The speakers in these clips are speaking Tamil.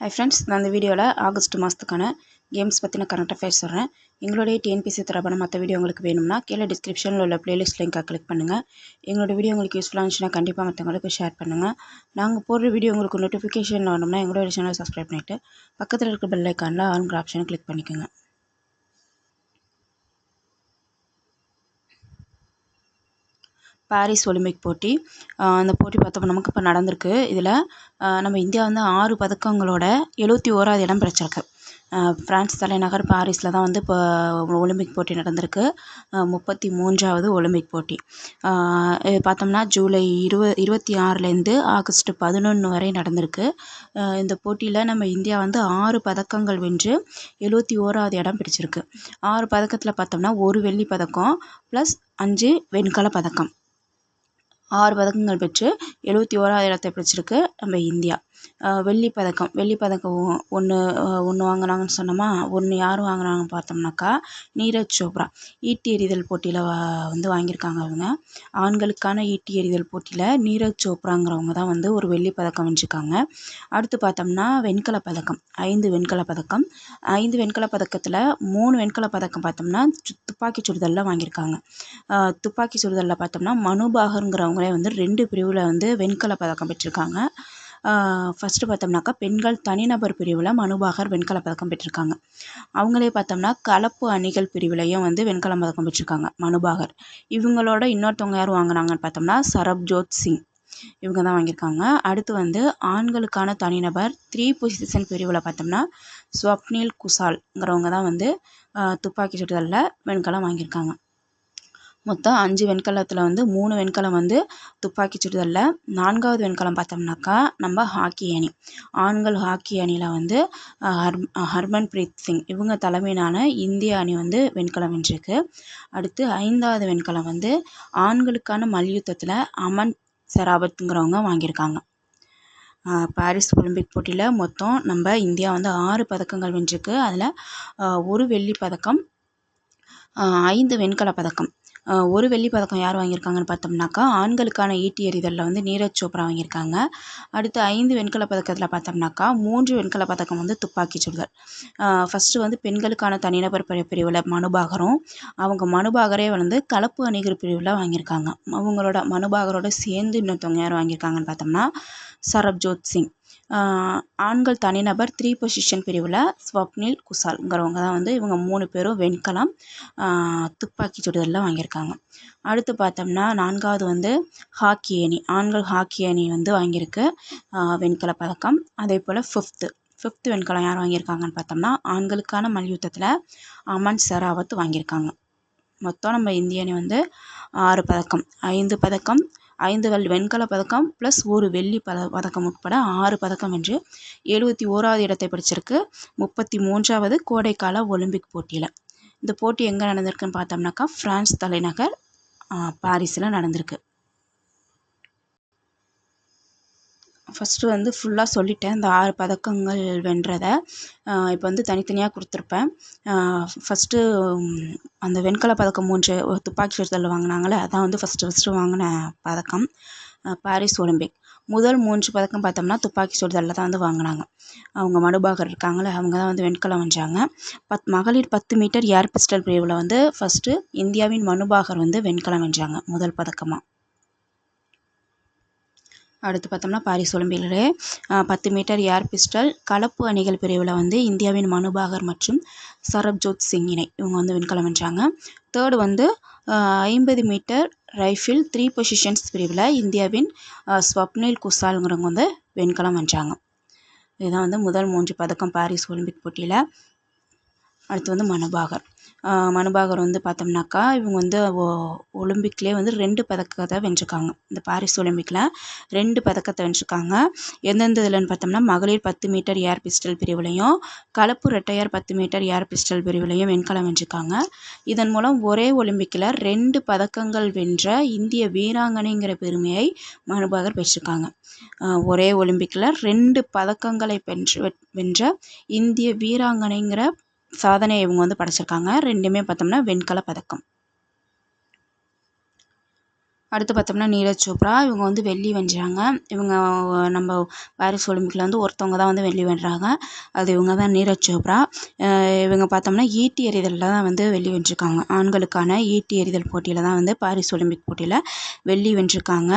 ஹை ஃப்ரெண்ட்ஸ் நான் இந்த வீடியோவில் ஆகஸ்ட் மாதத்துக்கான கேம்ஸ் பற்றின கரண்ட் அஃபேர்ஸ் சொல்கிறேன் எங்களுடைய டிஎன்பிசி தரப்பான மற்ற வீடியோ உங்களுக்கு வேணும்னா கீழே டிஸ்கிரிப்ஷனில் உள்ள பிளேலிஸ்ட் லிங்க்கை கிளிக் பண்ணுங்கள் எங்களோட வீடியோ உங்களுக்கு யூஸ்ஃபுல்லாக இருந்துச்சுன்னா கண்டிப்பாக மற்றவங்களுக்கு ஷேர் பண்ணுங்கள் நாங்கள் போடுற வீடியோ உங்களுக்கு நோட்டிஃபிகேஷன் வரணும்னா எங்களோட சேனல் சப்ஸ்கிரைப் பண்ணிவிட்டு பக்கத்தில் இருக்க பெல் ஐக்கானில் ஆளுங்கிற ஆப்ஷனை கிளிக் பண்ணிக்கோங்க. பாரிஸ் ஒலிம்பிக் போட்டி. அந்த போட்டி பார்த்தோம் நமக்கு இப்போ நடந்திருக்கு. இதில் நம்ம இந்தியா வந்து ஆறு பதக்கங்களோட எழுபத்தி ஓராவது இடம் பிடிச்சிருக்கு. ஃப்ரான்ஸ் தலைநகர் பாரிஸில் தான் வந்து இப்போ ஒலிம்பிக் போட்டி நடந்திருக்கு. முப்பத்தி மூன்றாவது ஒலிம்பிக் போட்டி. பார்த்தோம்னா ஜூலை இருவ இருபத்தி ஆறுலேருந்து ஆகஸ்ட் பதினொன்று வரை நடந்திருக்கு. இந்த போட்டியில் நம்ம இந்தியா வந்து ஆறு பதக்கங்கள் வென்று எழுபத்தி ஓராவது இடம் பிடிச்சிருக்கு. ஆறு பதக்கத்தில் பார்த்தோம்னா ஒரு வெள்ளி பதக்கம் ப்ளஸ் அஞ்சு வெண்கல பதக்கம். ஆறு பதக்கங்கள் பெற்று எழுபத்தி ஓராவது இடத்தை பிடிச்சிருக்கு நம்ம இந்தியா. வெள்ளி பதக்கம். வெள்ளி பதக்கம் ஒன்று ஒன்று வாங்கினாங்கன்னு சொன்னோமா? ஒன்று யார் வாங்கினாங்கன்னு பார்த்தோம்னாக்கா நீரஜ் சோப்ரா. ஈட்டி எறிதல் போட்டியில் வந்து வாங்கியிருக்காங்க அவங்க. ஆண்களுக்கான ஈட்டி எறிதல் போட்டியில் நீரஜ் சோப்ராங்கிறவங்க தான் வந்து ஒரு வெள்ளி பதக்கம் வென்றிருக்காங்க. அடுத்து பார்த்தோம்னா வெண்கல பதக்கம். ஐந்து வெண்கல பதக்கம். ஐந்து வெண்கல பதக்கத்தில் மூணு வெண்கல பதக்கம் பார்த்தோம்னா துப்பாக்கி சுடுதலில் வாங்கியிருக்காங்க. துப்பாக்கி சுடுதலில் பார்த்தோம்னா மனுபாகருங்கிறவங்களே வந்து ரெண்டு பிரிவில் வந்து வெண்கல பதக்கம் பெற்றிருக்காங்க. ஃபஸ்ட்டு பார்த்தோம்னாக்கா பெண்கள் தனிநபர் பிரிவில் மனுபாகர் வெண்கல பதக்கம் பெற்றிருக்காங்க. அவங்களே பார்த்தோம்னா கலப்பு அணிகள் பிரிவிலையும் வந்து வெண்கலம் பதக்கம் பெற்றிருக்காங்க மனுபாகர் இவங்களோட இன்னொருத்தவங்க யார் வாங்கினாங்கன்னு பார்த்தோம்னா சரப்ஜோத் சிங். இவங்க தான் வாங்கியிருக்காங்க. அடுத்து வந்து ஆண்களுக்கான தனிநபர் த்ரீ பொசிஷன் பிரிவில் பார்த்தோம்னா ஸ்வப்னில் குசால்ங்கிறவங்க தான் வந்து துப்பாக்கி சுடுதலில் வெண்கலம் வாங்கியிருக்காங்க. மொத்தம் அஞ்சு வெண்கலத்தில் வந்து மூணு வெண்கலம் வந்து துப்பாக்கி சுடுதலில். நான்காவது வெண்கலம் பார்த்தோம்னாக்கா நம்ம ஹாக்கி அணி. ஆண்கள் ஹாக்கி அணியில் வந்து ஹர் ஹர்மன்பிரீத் சிங். இவங்க தலைமையிலான இந்திய அணி வந்து வெண்கலம் வென்றிருக்கு. அடுத்து ஐந்தாவது வெண்கலம் வந்து ஆண்களுக்கான மல்யுத்தத்தில் அமன் செராபத்துங்கிறவங்க வாங்கியிருக்காங்க. பாரிஸ் ஒலிம்பிக் போட்டியில் மொத்தம் நம்ம இந்தியா வந்து ஆறு பதக்கங்கள் வென்றிருக்கு. அதில் ஒரு வெள்ளி பதக்கம் ஐந்து வெண்கல பதக்கம். ஒரு வெள்ளி பதக்கம் யார் வாங்கியிருக்காங்கன்னு பார்த்தோம்னாக்கா ஆண்களுக்கான ஈட்டி எறிதலில் வந்து நீரஜ் சோப்ரா வாங்கியிருக்காங்க. அடுத்து ஐந்து வெண்கல பதக்கத்தில் பார்த்தோம்னாக்கா மூன்று வெண்கல பதக்கம் வந்து துப்பாக்கி சுடுதல். ஃபஸ்ட்டு வந்து பெண்களுக்கான தனிநபர் பிரிவில் மனுபாகரும் அவங்க மனுபாகரே வந்து கலப்பு அணிகர் பிரிவில் வாங்கியிருக்காங்க. அவங்களோட மனுபாகரோட சேர்ந்து இன்னொருத்தவங்க யார் வாங்கியிருக்காங்கன்னு பார்த்தோம்னா சரப்ஜோத் சிங். ஆண்கள் தனிநபர் த்ரீ பொசிஷன் பிரிவில் ஸ்வப்னில் குசால்ங்கிறவங்க தான் வந்து இவங்க மூணு பேரும் வெண்கலம் துப்பாக்கி சுடுதலில் வாங்கியிருக்காங்க. அடுத்து பார்த்தோம்னா நான்காவது வந்து ஹாக்கி அணி. ஆண்கள் ஹாக்கி அணி வந்து வாங்கியிருக்கு வெண்கல பதக்கம். அதே போல் ஃபிஃப்த்து ஃபிஃப்த்து வெண்கலம் யார் வாங்கியிருக்காங்கன்னு பார்த்தோம்னா ஆண்களுக்கான மல்யுத்தத்தில் அமன் சராவத் வாங்கியிருக்காங்க. மொத்தம் நம்ம இந்திய அணி வந்து ஆறு பதக்கம். ஐந்து பதக்கம் ஐந்து வெள் வெண்கல பதக்கம் ப்ளஸ் ஒரு வெள்ளி பத பதக்கம் உட்பட ஆறு பதக்கம் வென்று எழுபத்தி ஓராவது இடத்தை பிடிச்சிருக்கு. முப்பத்தி மூன்றாவது கோடைக்கால ஒலிம்பிக் போட்டியில். இந்த போட்டி எங்கே நடந்திருக்குன்னு பார்த்தோம்னாக்கா ஃப்ரான்ஸ் தலைநகர் பாரிஸில் நடந்திருக்கு. ஃபஸ்ட்டு வந்து ஃபுல்லாக சொல்லிட்டேன் இந்த ஆறு பதக்கங்கள் வென்றதை. இப்போ வந்து தனித்தனியாக கொடுத்துருப்பேன். ஃபஸ்ட்டு அந்த வெண்கல பதக்கம் மூன்று துப்பாக்கி சுடுதலில் வாங்கினாங்களே அதான் வந்து ஃபஸ்ட்டு ஃபஸ்ட்டு வாங்கின பதக்கம். Paris Olympic. முதல் மூன்று பதக்கம் பார்த்தோம்னா துப்பாக்கி சுடுதலில் தான் வந்து வாங்கினாங்க. அவங்க மனுபாகர் இருக்காங்களே அவங்க தான் வந்து வெண்கலம் வென்றாங்க. பத் மகளிர் பத்து மீட்டர் ஏர் பிஸ்டல் பிரிவில் வந்து ஃபஸ்ட்டு இந்தியாவின் மனுபாகர் வந்து வெண்கலம் வென்றாங்க முதல் பதக்கமாக அடுத்து பார்த்தோம்னா பாரிஸ் ஒலிம்பிக்கிலே பத்து மீட்டர் ஏர் பிஸ்டல் கலப்பு அணிகள் பிரிவில் வந்து இந்தியாவின் மனுபாகர் மற்றும் சரப்ஜோத் சிங் இணை. இவங்க வந்து வெண்கலம் வென்றாங்க. தேர்டு வந்து ஐம்பது மீட்டர் ரைஃபிள் த்ரீ பொசிஷன்ஸ் பிரிவில் இந்தியாவின் ஸ்வப்னில் குசால்ங்கிறவங்க வந்து வெண்கலம் வென்றாங்க. இதுதான் வந்து முதல் மூன்று பதக்கம் பாரிஸ் ஒலிம்பிக் போட்டியில். அடுத்து வந்து மனுபாகர். மனுபாகர் வந்து பார்த்தோம்னாக்கா இவங்க வந்து ஒ ஒலிம்பிக்லேயே வந்து ரெண்டு பதக்கத்தை வென்றிருக்காங்க. இந்த பாரிஸ் ஒலிம்பிக்கில் ரெண்டு பதக்கத்தை வென்றிருக்காங்க. எந்தெந்த இதுலன்னு பார்த்தோம்னா மகளிர் பத்து மீட்டர் ஏர் பிஸ்டல் பிரிவுலையும் கலப்பு ரெட்டையர் பத்து மீட்டர் ஏர் பிஸ்டல் பிரிவுலையும் வெண்கலம் வென்றிருக்காங்க. இதன் மூலம் ஒரே ஒலிம்பிக்கில் ரெண்டு பதக்கங்கள் வென்ற இந்திய வீராங்கனைங்கிற பெருமையை மனுபாகர் பெற்றிருக்காங்க. ஒரே ஒலிம்பிக்கில் ரெண்டு பதக்கங்களை வென்று வென்ற இந்திய வீராங்கனைங்கிற சாதனையை இவங்க வந்து படைச்சிருக்காங்க. ரெண்டுமே பார்த்தோம்னா வெண்கல பதக்கம். அடுத்து பார்த்தோம்னா நீரஜ் சோப்ரா. இவங்க வந்து வெள்ளி வென்றாங்க. இவங்க நம்ம பாரிஸ் ஒலிம்பிக்கில் வந்து ஒருத்தவங்க தான் வந்து வெள்ளி வென்றாங்க. அது இவங்க தான் நீரஜ் சோப்ரா. இவங்க பார்த்தோம்னா ஈட்டி எறிதலில் தான் வந்து வெள்ளி வென்றிருக்காங்க. ஆண்களுக்கான ஈட்டி எறிதல் போட்டியில் தான் வந்து பாரிஸ் ஒலிம்பிக் போட்டியில் வெள்ளி வென்றிருக்காங்க.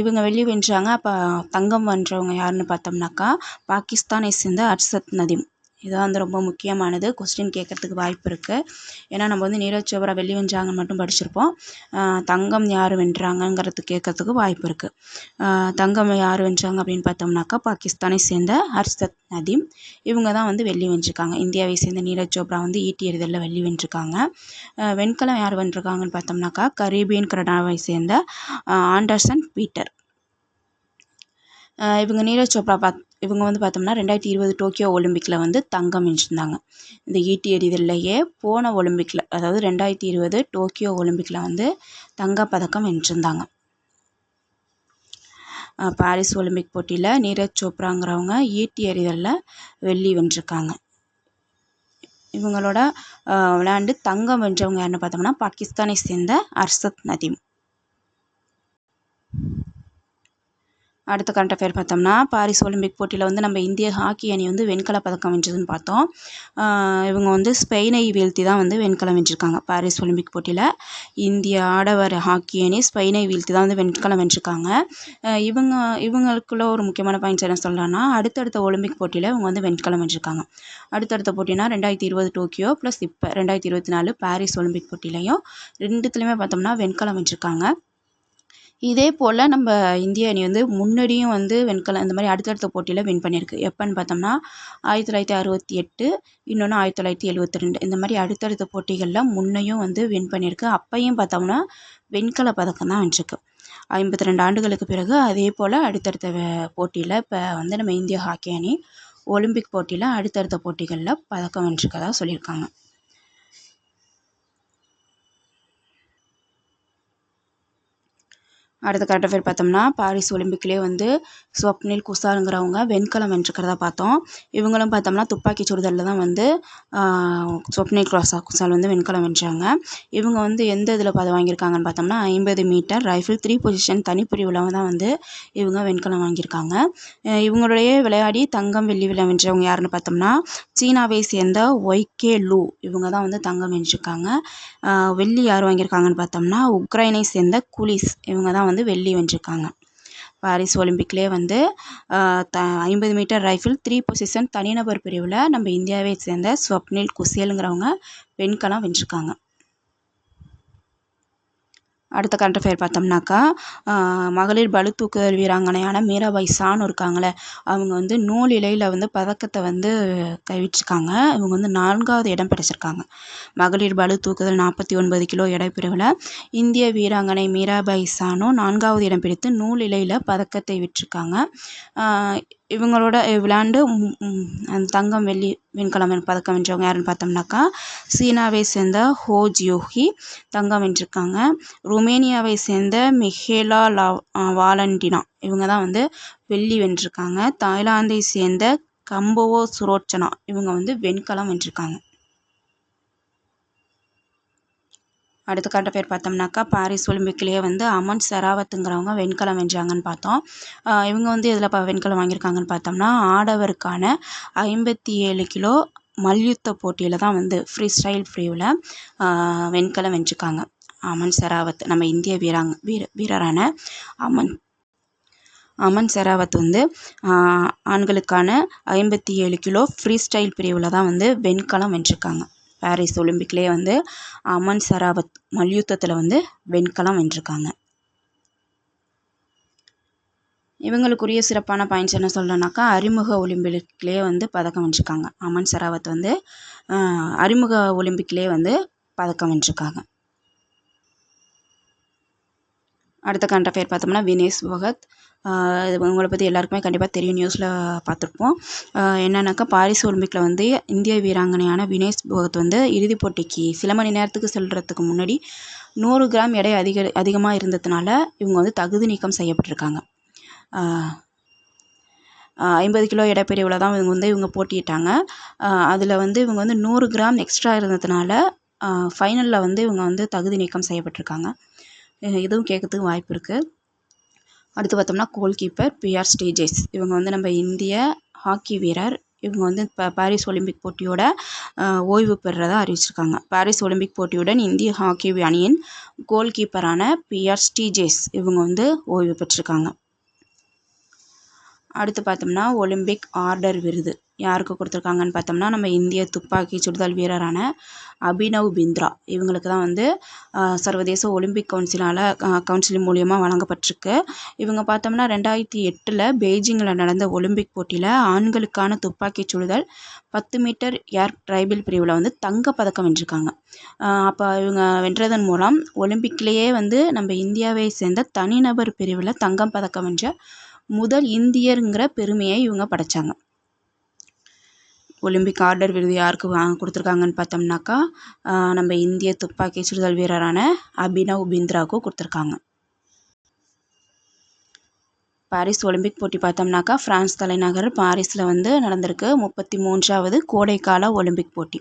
இவங்க வெள்ளி வென்றாங்க. அப்போ தங்கம் வென்றவங்க யாருன்னு பார்த்தோம்னாக்கா பாகிஸ்தானை சேர்ந்த அர்ஷத் நதீம். இதுதான் வந்து ரொம்ப முக்கியமானது. கொஸ்டின் கேட்கறதுக்கு வாய்ப்பு இருக்குது ஏன்னா நம்ம வந்து நீரஜ் சோப்ரா வெள்ளி வென்றாங்கன்னு மட்டும் படிச்சிருப்போம். தங்கம் யார் வென்றாங்கங்கிறது கேட்கறதுக்கு வாய்ப்பு இருக்குது தங்கம் யார் வென்றாங்க அப்படின்னு பார்த்தோம்னாக்கா பாகிஸ்தானை சேர்ந்த ஹர்ஷத் நதீம். இவங்க தான் வந்து வெள்ளி வென்றிருக்காங்க. இந்தியாவை சேர்ந்த நீரஜ் சோப்ரா வந்து ஈட்டி எறிதலில் வெள்ளி வென்றிருக்காங்க. வெண்கலம் யார் வென்றிருக்காங்கன்னு பார்த்தோம்னாக்கா கரீபியன் கனடாவை சேர்ந்த ஆண்டர்சன் பீட்டர். இவங்க நீரஜ் சோப்ரா பாத் இவங்க வந்து பார்த்தோம்னா ரெண்டாயிரத்தி இருபது டோக்கியோ ஒலிம்பிக்கில் வந்து தங்கம் வென்றிருந்தாங்க. இந்த ஈட்டி எறிதல்லையே போன ஒலிம்பிக்கில் அதாவது ரெண்டாயிரத்தி இருபது டோக்கியோ ஒலிம்பிக்கில் வந்து தங்கப்பதக்கம் வென்றிருந்தாங்க. பாரிஸ் ஒலிம்பிக் போட்டியில் நீரஜ் சோப்ராங்கிறவங்க ஈட்டி எறிதலில் வெள்ளி வென்றிருக்காங்க. இவங்களோட விளையாண்டு தங்கம் வென்றவங்க யாருன்னு பார்த்தோம்னா பாகிஸ்தானை சேர்ந்த அர்சத் நதீம். அடுத்த கரண்ட் அஃபேர் பார்த்தோம்னா பாரிஸ் ஒலிம்பிக் போட்டியில் வந்து நம்ம இந்திய ஹாக்கி அணி வந்து வெண்கலப் பதக்கம் வென்றதுன்னு பார்த்தோம். இவங்க வந்து ஸ்பெயினை வீழ்த்தி தான் வந்து வெண்கலம் வென்றிருக்காங்க. பாரிஸ் ஒலிம்பிக் போட்டியில் இந்திய ஆடவர் ஹாக்கி அணி ஸ்பெயினை வீழ்த்தி தான் வந்து வெண்கலம் வென்றிருக்காங்க. இவங்க இவங்களுக்குள்ள ஒரு முக்கியமான பாயிண்ட்ஸ் என்ன சொல்லலாம்னா அடுத்தடுத்த ஒலிம்பிக் போட்டியில் இவங்க வந்து வெண்கலம் வென்றிருக்காங்க. அடுத்தடுத்த போட்டினா ரெண்டாயிரத்தி இருபது டோக்கியோ ப்ளஸ் இப்போ ரெண்டாயிரத்தி இருபத்தி நாலு பாரிஸ் ஒலிம்பிக் போட்டியிலையும் ரெண்டுத்துலேயுமே பார்த்தோம்னா வெண்கலம் வென்றிருக்காங்க. இதே போல் நம்ம இந்திய அணி வந்து முன்னாடியும் வந்து வெண்கல இந்த மாதிரி அடுத்தடுத்த போட்டியில் வின் பண்ணியிருக்கு. எப்போன்னு பார்த்தோம்னா ஆயிரத்தி தொள்ளாயிரத்தி அறுபத்தி எட்டு இன்னொன்று ஆயிரத்தி தொள்ளாயிரத்தி எழுபத்தி ரெண்டு இந்த மாதிரி அடுத்தடுத்த போட்டிகளில் முன்னையும் வந்து வின் பண்ணியிருக்கு. அப்பையும் பார்த்தோம்னா வெண்கல பதக்கம் தான் வென்றிருக்கு. ஐம்பத்தி ரெண்டு ஆண்டுகளுக்கு பிறகு அதே போல் அடுத்தடுத்த போட்டியில் இப்போ வந்து நம்ம இந்திய ஹாக்கி அணி ஒலிம்பிக் போட்டியில் அடுத்தடுத்த போட்டிகளில் பதக்கம் வென்றிருக்கதாக சொல்லியிருக்காங்க. அடுத்த கரண்ட் அஃபேர் பார்த்தோம்னா பாரிஸ் ஒலிம்பிக்லேயே வந்து ஸ்வப்னில் குசாருங்கிறவங்க வெண்கலம் வென்றிருக்கிறதா பார்த்தோம். இவங்களும் பார்த்தோம்னா துப்பாக்கி சுடுதலில் தான் வந்து ஸ்வப்னில் குரோசா குசால் வந்து வெண்கலம் வென்றாங்க. இவங்க வந்து எந்த இதில் பதம் வாங்கியிருக்காங்கன்னு பார்த்தோம்னா ஐம்பது மீட்டர் ரைஃபிள் த்ரீ பொசிஷன் தனிப்பிரிவில் தான் வந்து இவங்க வெண்கலம் வாங்கியிருக்காங்க. இவங்களுடைய விளையாடி தங்கம் வெள்ளி விழா வென்றவங்க யாருன்னு பார்த்தோம்னா சீனாவை சேர்ந்த ஒய்கே லூ இவங்க தான் வந்து தங்கம் வென்றிருக்காங்க. வெள்ளி யார் வாங்கியிருக்காங்கன்னு பார்த்தோம்னா உக்ரைனை சேர்ந்த குலிஸ் இவங்க தான் வந்து வெள்ளி வென்றிருக்காங்க. பாரிஸ் ஒலிம்பிக்லேயே வந்து த ஐம்பது மீட்டர் ரைஃபிள் த்ரீ பொசிஷன் தனிநபர் பிரிவில் நம்ம இந்தியாவை சேர்ந்த ஸ்வப்னில் குசேலுங்கிறவங்க வெண்கலம் வென்றிருக்காங்க. அடுத்த கரண்ட் அஃபேர் பார்த்தோம்னாக்கா மகளிர் பளு தூக்குதல் வீராங்கனையான மீராபாய் சானு இருக்காங்களே அவங்க வந்து நூல் இலையில் வந்து பதக்கத்தை வந்து கைவிட்டிருக்காங்க. இவங்க வந்து நான்காவது இடம் பிடிச்சிருக்காங்க. மகளிர் பளு தூக்குதல் நாற்பத்தி ஒன்பது கிலோ எடைப்பிரிவில் இந்திய வீராங்கனை மீராபாய் சானு நான்காவது இடம் பிடித்து நூல் இலையில் பதக்கத்தை விட்டிருக்காங்க. இவங்களோட விளையாண்டு தங்கம் வெள்ளி வெண்கலம் பதக்கம் வென்றவங்க யாருன்னு பார்த்தோம்னாக்கா சீனாவை சேர்ந்த ஹோ ஜியோஹி தங்கம் வென்றிருக்காங்க. ருமேனியாவை சேர்ந்த மிஹேலா லா வாலண்டினா இவங்க தான் வந்து வெள்ளி வென்றிருக்காங்க. தாய்லாந்தை சேர்ந்த கம்போவோ சுரோச்சனா இவங்க வந்து வெண்கலம் வென்றிருக்காங்க. அடுத்த கட்ட பேர் பார்த்தோம்னாக்கா பாரிஸ் ஒலிம்பிக்லேயே வந்து அமன் செராவத்துங்கிறவங்க வெண்கலம் வென்றாங்கன்னு பார்த்தோம். இவங்க வந்து இதில் ப வெண்கலம் வாங்கியிருக்காங்கன்னு பார்த்தோம்னா ஆடவருக்கான ஐம்பத்தி ஏழு கிலோ மல்யுத்த போட்டியில் தான் வந்து ஃப்ரீ ஸ்டைல் ஃப்ரீவில் வெண்கலம் வென்றிருக்காங்க. அமன் செராவத் நம்ம இந்திய வீராங்க வீர வீரரான அமன் அமன் செராவத் வந்து ஆண்களுக்கான ஐம்பத்தி ஏழு கிலோ ஃப்ரீ ஸ்டைல் பிரிவில் தான் வந்து வெண்கலம் வென்றிருக்காங்க. பாரிஸ் ஒலிம்பிக்லேயே வந்து அமன் சராவத் மல்யுத்தத்தில் வந்து வெண்கலம் வென்றிருக்காங்க. இவங்களுக்குரிய சிறப்பான பாயிண்ட்ஸ் என்ன சொல்லணும்னாக்கா அறிமுக ஒலிம்பிக்லேயே வந்து பதக்கம் வென்றிருக்காங்க. அமன் சராவத் வந்து அறிமுக ஒலிம்பிக்லேயே வந்து பதக்கம் வென்றிருக்காங்க. அடுத்த கரண்ட் அஃபேர் பார்த்தோம்னா வினேஷ் பகத். உங்களை பற்றி எல்லாருக்குமே கண்டிப்பாக தெரியும் நியூஸில் பார்த்துருப்போம். என்னன்னாக்கா பாரிஸ் ஒலிம்பிக்கில் வந்து இந்திய வீராங்கனையான வினேஷ் பகத் வந்து இறுதிப் போட்டிக்கு சில மணி நேரத்துக்கு செல்கிறதுக்கு முன்னாடி நூறு கிராம் எடை அதிக அதிகமாக இருந்ததுனால இவங்க வந்து தகுதி நீக்கம் செய்யப்பட்டிருக்காங்க. ஐம்பது கிலோ எடைப்பிரிவில் தான் இவங்க வந்து இவங்க போட்டியிட்டாங்க. அதில் வந்து இவங்க வந்து நூறு கிராம் எக்ஸ்ட்ரா இருந்ததுனால ஃபைனலில் வந்து இவங்க வந்து தகுதி நீக்கம் செய்யப்பட்டிருக்காங்க. இதுவும் கேட்கறதுக்கு வாய்ப்பு இருக்குது அடுத்து பார்த்தோம்னா கோல் கீப்பர் பிஆர் ஸ்டேஜஸ் இவங்க வந்து நம்ம இந்திய ஹாக்கி வீரர். இவங்க வந்து இப்போ பாரிஸ் ஒலிம்பிக் போட்டியோட ஓய்வு பெறுறதா அறிவிச்சிருக்காங்க. பாரிஸ் ஒலிம்பிக் போட்டியுடன் இந்திய ஹாக்கி அணியின் கோல் கீப்பரான பிஆர் ஸ்டீஜேஸ் இவங்க வந்து ஓய்வு பெற்றிருக்காங்க. அடுத்து பார்த்தோம்னா ஒலிம்பிக் ஆர்டர் விருது. யாருக்கு கொடுத்துருக்காங்கன்னு பார்த்தோம்னா நம்ம இந்திய துப்பாக்கி சுடுதல் வீரரான அபினவ் பிந்த்ரா. இவங்களுக்கு தான் வந்து சர்வதேச ஒலிம்பிக் கவுன்சிலால் கவுன்சில் மூலியமாக வழங்கப்பட்டிருக்கு. இவங்க பார்த்தோம்னா ரெண்டாயிரத்தி எட்டில் பெய்ஜிங்கில் நடந்த ஒலிம்பிக் போட்டியில் ஆண்களுக்கான துப்பாக்கி சுடுதல் பத்து மீட்டர் ஏர் ட்ரைபிள் பிரிவில் வந்து தங்கப்பதக்கம் வென்றிருக்காங்க. அப்போ இவங்க வென்றதன் மூலம் ஒலிம்பிக்லேயே வந்து நம்ம இந்தியாவை சேர்ந்த தனிநபர் பிரிவில் தங்கம் பதக்கம் வென்ற முதல் இந்தியருங்கிற பெருமையை இவங்க படைச்சாங்க. ஒலிம்பிக் ஆர்டர் விருது யாருக்கு வாங்க கொடுத்துருக்காங்கன்னு பார்த்தோம்னாக்கா நம்ம இந்திய துப்பாக்கி சுடுதல் வீரரான அபினவ் பிந்த்ராவுக்கு கொடுத்துருக்காங்க. பாரிஸ் ஒலிம்பிக் போட்டி பார்த்தோம்னாக்கா ஃப்ரான்ஸ் தலைநகர் பாரிஸில் வந்து நடந்திருக்கு. முப்பத்தி மூன்றாவது கோடைக்கால ஒலிம்பிக் போட்டி.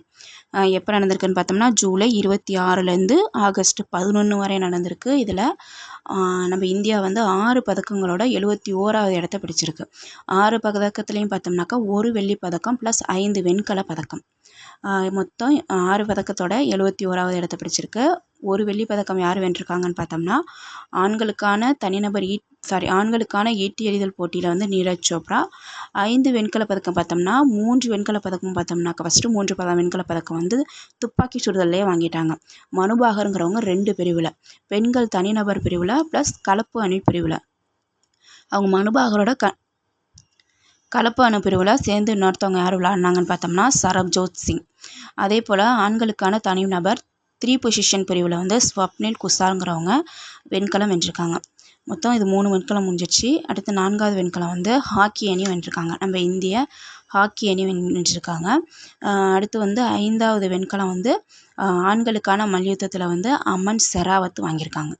எப்போ நடந்திருக்குன்னு பார்த்தோம்னா ஜூலை இருபத்தி ஆறுலேருந்து ஆகஸ்ட் பதினொன்று வரை நடந்திருக்கு. இதில் நம்ம இந்தியா வந்து ஆறு பதக்கங்களோட எழுபத்தி ஓராவது இடத்த பிடிச்சிருக்கு. ஆறு பதக்கத்துலேயும் பார்த்தோம்னாக்கா ஒரு வெள்ளி பதக்கம் ப்ளஸ் ஐந்து வெண்கல பதக்கம். மொத்தம் ஆறு பதக்கத்தோட எழுபத்தி ஓராவது இடத்த பிடிச்சிருக்கு. ஒரு வெள்ளி பதக்கம் யார் வென்றிருக்காங்கன்னு பார்த்தோம்னா ஆண்களுக்கான தனிநபர் ஈ சாரி ஆண்களுக்கான ஈட்டி எறிதல் போட்டியில் வந்து நீரஜ் சோப்ரா. ஐந்து வெண்கல பதக்கம் பார்த்தோம்னா மூன்று வெண்கல பதக்கம் பார்த்தோம்னாக்கா ஃபஸ்ட்டு மூன்று பத வெண்கல பதக்கம் வந்து துப்பாக்கி சுடுதல்லே வாங்கிட்டாங்க. மனுபாகருங்கிறவங்க ரெண்டு பிரிவில். பெண்கள் தனிநபர் பிரிவில் ப்ளஸ் கலப்பு அணி பிரிவில். அவங்க மனுபாகரோட க கலப்பு அணு பிரிவில் சேர்ந்து இன்னொருத்தவங்க யார் விளாட்னாங்கன்னு பார்த்தோம்னா சரப்ஜோத் சிங். அதே போல் ஆண்களுக்கான தனிநபர் த்ரீ பொசிஷன் பிரிவில் வந்து ஸ்வப்னில் குசாங்கிறவங்க வெண்கலம் வென்றிருக்காங்க. மொத்தம் இது மூணு வெண்கலம் முடிஞ்சிடுச்சு அடுத்து நான்காவது வெண்கலம் வந்து ஹாக்கி அணி வென்றிருக்காங்க. நம்ம இந்திய ஹாக்கி அணி வென் வென்றிருக்காங்க. அடுத்து வந்து ஐந்தாவது வெண்கலம் வந்து ஆண்களுக்கான மல்யுத்தத்தில் வந்து அமன் செராவத் வாங்கியிருக்காங்க.